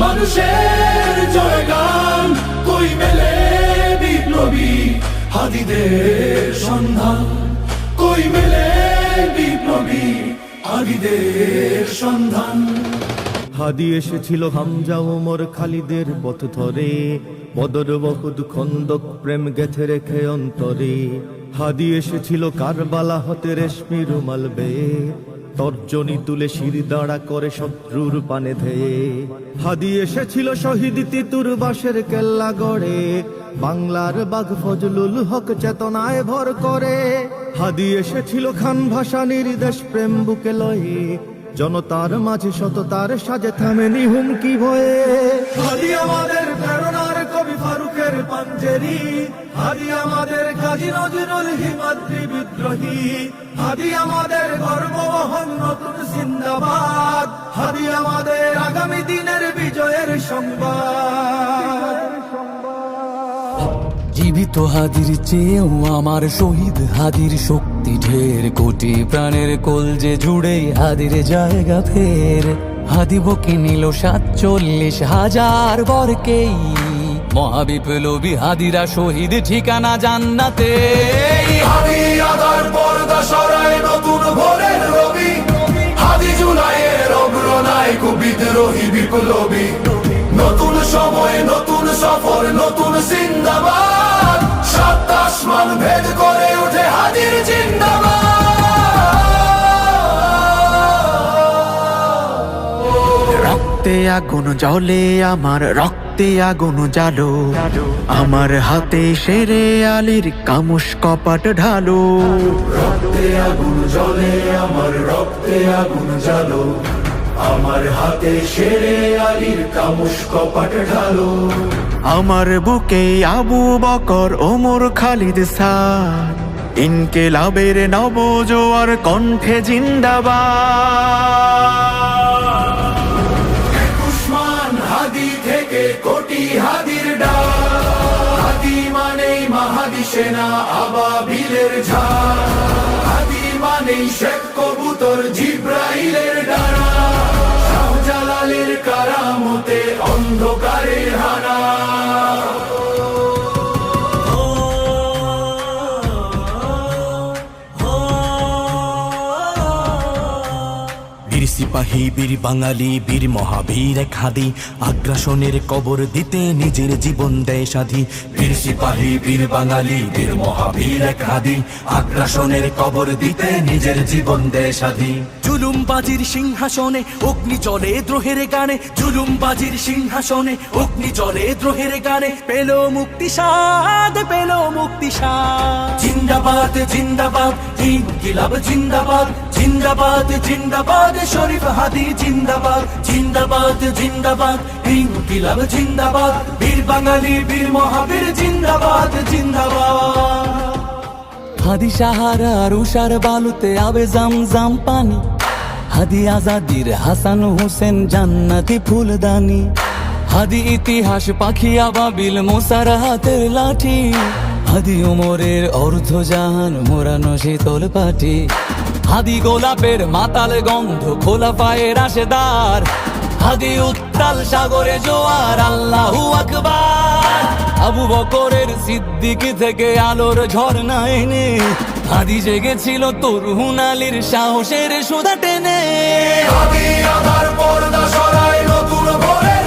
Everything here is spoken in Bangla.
মানুষের জয়গান, কই মেলে বিপ্লবী হাদিদের সন্ধান? কই মেলে বিপ্লবী হাদিদের সন্ধান? হাদি এসেছিল হামজা ওমর খালিদের পথ ধরে, বদর বহুদ খন্দক প্রেম গেথে রেখে অন্তরে। হাদি এসেছিল কারবালা হতে রেশমি রুমাল বেয়ে তর্জনী তুলে শির দাঁড়া করে শত্রুর পানে ধেয়ে। হাদি এসেছিল শহীদ তিতুর বাসের কেল্লা গড়ে। বাংলার বাঘ ফজলুল হক চেতনায় ভর করে। হাদি এসেছিল খান ভাষা নির্দেশ প্রেম বুকে লয়ে। জনতার মাঝে সততার সাজে থামেনি হুমকি ভয়ে। হাদি আমাদের প্রেরণার কবি ফারুকের পাঞ্জেরি। হাদি আমাদের কাজী নজরুল হিমাদ্রি বিদ্রোহী। হাদি আমাদের গর্ববহন নতুন জিন্দাবাদ হাদি আমাদের আগামী দিনের বিজয়ের সংবাদ। জীবিত হাদির চেয়েও আমার শহীদ হাদির শক্তি ঢের কোটি প্রাণের কোল যে জুড়ে হাদির জায়গা ফের। হাদি বকে নিল সাতচল্লিশ হাজার বরকেই মহাবিপ্লবী হাদিরা শহীদ ঠিকানা জান্নাতে বিপ্লবী। নতুন সময় নতুন সফর নতুন জিন্দাবাদ। সাত আসমান ভেদ করে ওঠে হাদির জিন্দাবাদ। রক্তে আগুন জলে আমার রক্তে আগুন জালো আমার হাতে সেরে আলীর কামুস কপাট ঢালো। রক্তে আগুন জ্বলে আমার রক্তে আগুন জ্বালো। আমার হাতে সেরে আলীর কামুস কপাট ঢালো। আমার বুকে আবু বকর ওমর খালিদ সাদ। ইনকেলাবের নব জোয়ার কণ্ঠে জিন্দাবাদ। উসমান হাদি থেকে কোটি হাদির ডাক। হাদি মানেই মাহাদি সেনা আবাবিলের ঝাড় হাদি মানেই শেখ কবুতর জিব্রাইলের ডানা সিপাহী বীর বাঙালি, বীর মহাবীর খাদি। আগ্রাসনের কবর দিতে নিজের জীবন দেয় সাধি। বীর সিপাহী, বীর বাঙালি, বীর মহাবীর খাদি। আগ্রাসনের কবর দিতে নিজের জীবন দেয় সাধি। জুলুম বাজির সিংহাসনে অগ্নি চলে দ্রোহের গানে। জুলুম বাজির সিংহাসনে অগ্নি চলে দ্রোহের গানে। পেল মুক্তি সাদ পেল মুক্তি সাদ জিন্দাবাদ জিন্দাবাদ ইনকিলাব জিন্দাবাদ। জিন্দাবাদ জিন্দাবাদ শরীফ হাদি জিন্দাবাদ। জিন্দাবাদ জিন্দাবাদ ইনকিলাব জিন্দাবাদ। বীর বাঙালি বীর মহাবীর জিন্দাবাদ জিন্দাবাদ। হাদি সাহারা রুষার বালুতে আবে জাম জাম পানি। হাদি আজাদির হাসান হোসেন জান্নাতি ফুলদানি। হাদি ইতিহাস, পাখি আবাবিল মোসার হাতের লাঠি। হাদি ওমরের অর্ধ জাহান মোরানো শীতল পাটি। হাদি গোলাপের মাতাল গন্ধ খোলা পায়ের আশেদার হাদি উত্তাল সাগরে জোয়ার, আল্লাহু আকবার। আবু বকরের সিদ্দিকি থেকে আলোর ঝর্ণা এনে হাদি জেগেছিল তরুণ আলীর সাহসের সুদা টেনে। আদি আধার পর্দা সরাই নতুন ভোরের